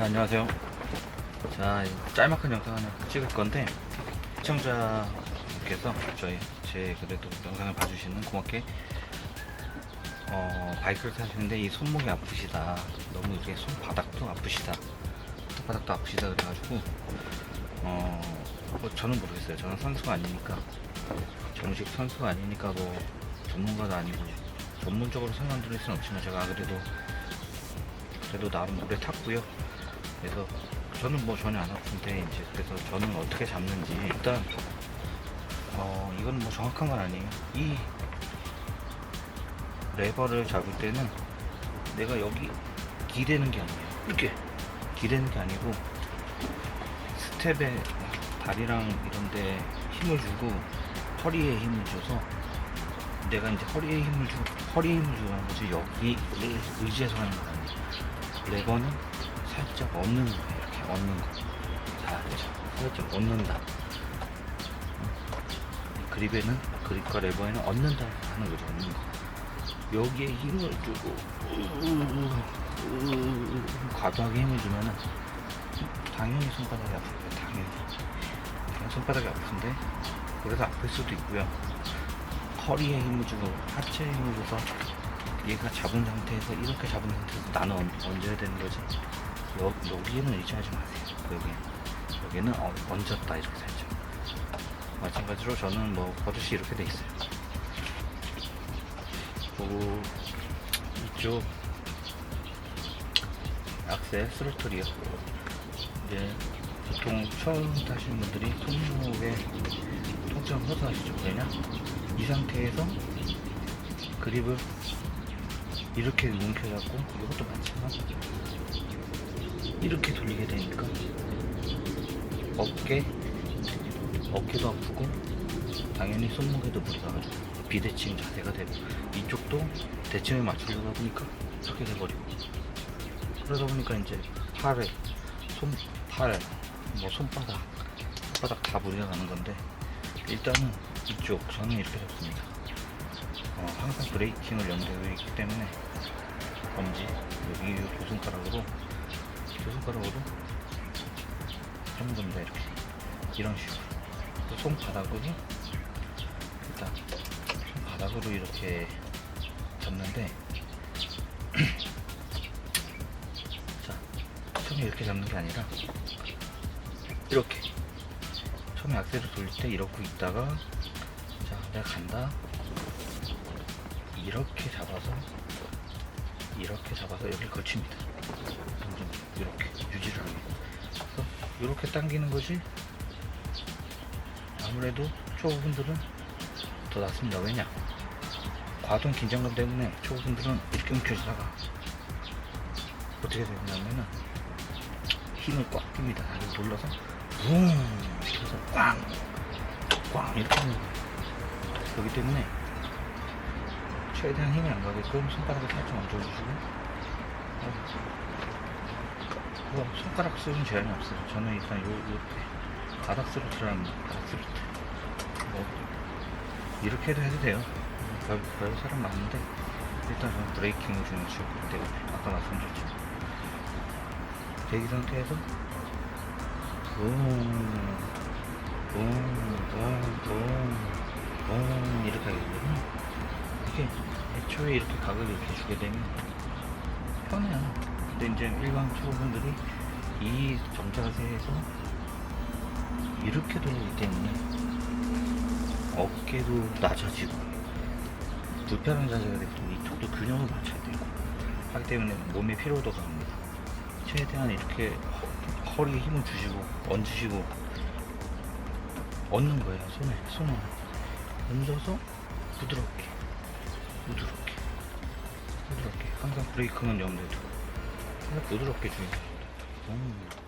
네, 안녕하세요. 자, 이 짤막한 영상 하나 찍을 건데 시청자께서 저희 제 그래도 영상을 봐주시는 고맙게 어, 바이크를 타시는데 이 손목이 아프시다. 너무 이게 손바닥도 아프시다. 손바닥도 아프시다 그래가지고 어, 뭐 저는 모르겠어요. 저는 선수가 아니니까 정식 선수가 아니니까 뭐 전문가도 아니고 전문적으로 설명드릴 수는 없지만 제가 그래도 그래도 나름 오래 탔고요. 그래서 저는 뭐 전혀 안 아픈데 이제 그래서 저는 어떻게 잡는지 일단 어 이건 뭐 정확한 건 아니에요. 이 레버를 잡을 때는 내가 여기 기대는 게 아니에요. 이렇게 기대는 게 아니고 스텝에 다리랑 이런데 힘을 주고 허리에 힘을 줘서 내가 이제 허리에 힘을 주고 허리에 힘을 주고 하는 거지 여기를 의지해서 하는 거 아니에요. 레버는 살짝 얻는 거예요. 이렇게 얻는 거. 자. 살짝 얻는다. 이 그립에는 그립과 레버에는 얻는다 하는 거죠. 얻는 거. 여기에 힘을 주고 과도하게 힘을 주면은 당연히 손바닥이 아프고요. 당연히. 손바닥이 아픈데 그래서 아플 수도 있고요. 허리에 힘을 주고 하체에 힘을 줘서 얘가 잡은 상태에서 이렇게 잡은 상태에서 나는 얹- 얹어야 되는 거지. 여, 여기에는 의지하지 마세요. 여기 여기는 어, 얹었다 이렇게 살짝. 마찬가지로 저는 뭐 버릇이 이렇게 돼 있어요. 그리고 이쪽 악셀 스로틀이요. 이제 보통 처음 타시는 분들이 손목에 통증을 호소하시죠. 왜냐? 이 상태에서 그립을 이렇게 뭉켜잡고 이것도 많지만 이렇게 돌리게 되니까. 어깨 어깨도 아프고 당연히 손목에도 무리가 비대칭 자세가 되고 이쪽도 대칭을 맞추려다 보니까 이렇게 돼버리고. 그러다 보니까 이제 팔에 손팔 뭐 손바닥 손바닥 다 무리가 가는 건데 일단은 이쪽 저는 이렇게 잡습니다. 어, 항상 브레이킹을 연대고 있기 때문에 엄지 여기 두 손가락으로 두 손가락으로? 하는 겁니다 이렇게 이런 식으로. 또 손바닥으로? 일단 손바닥으로 이렇게 잡는데 자 처음에 이렇게 잡는 게 아니라 이렇게. 처음에 악셀을 돌릴 때 이러고 있다가 자 내가 간다. 이렇게 잡아서 이렇게 잡아서 여기를 걸칩니다. 점점 이렇게 유지를. 그래서 이렇게 당기는 것이 아무래도 초보분들은 더 낫습니다. 왜냐? 과도한 긴장감 때문에 초보분들은 이렇게 움켜쥐다가 어떻게 되냐면은 힘을 꽉 낍니다. 다리를 돌려서 붕 해서 꽝! 꽝! 이렇게 하는 거예요. 그렇기 때문에 최대한 힘이 안 가게끔 손가락을 살짝 얹어주시고. 어, 뭐 손가락 수는 제한이 없어요. 저는 일단 요, 요렇게 바닥 스로틀하는 바닥 스로틀 뭐 이렇게 해도 해도 돼요. 별, 별 사람 많은데 일단 저는 브레이킹을 주는 식으로 되고 아까 말씀드렸죠. 대기 상태에서 붕 애초에 이렇게 각을 이렇게 주게 되면 편해요. 근데 이제 일반 초보분들이 이 점자세에서 이렇게 돌리기 때문에 어깨도 낮아지고 불편한 자세가 되고 이쪽도 균형을 맞춰야 되고 하기 때문에 몸의 피로도가 갑니다. 최대한 이렇게 허- 허리에 힘을 주시고 얹으시고 얹는 거예요. 손에 손에 얹어서 부드럽게 브레이크는 염두에 두고 그냥 부드럽게 주의합니다 음.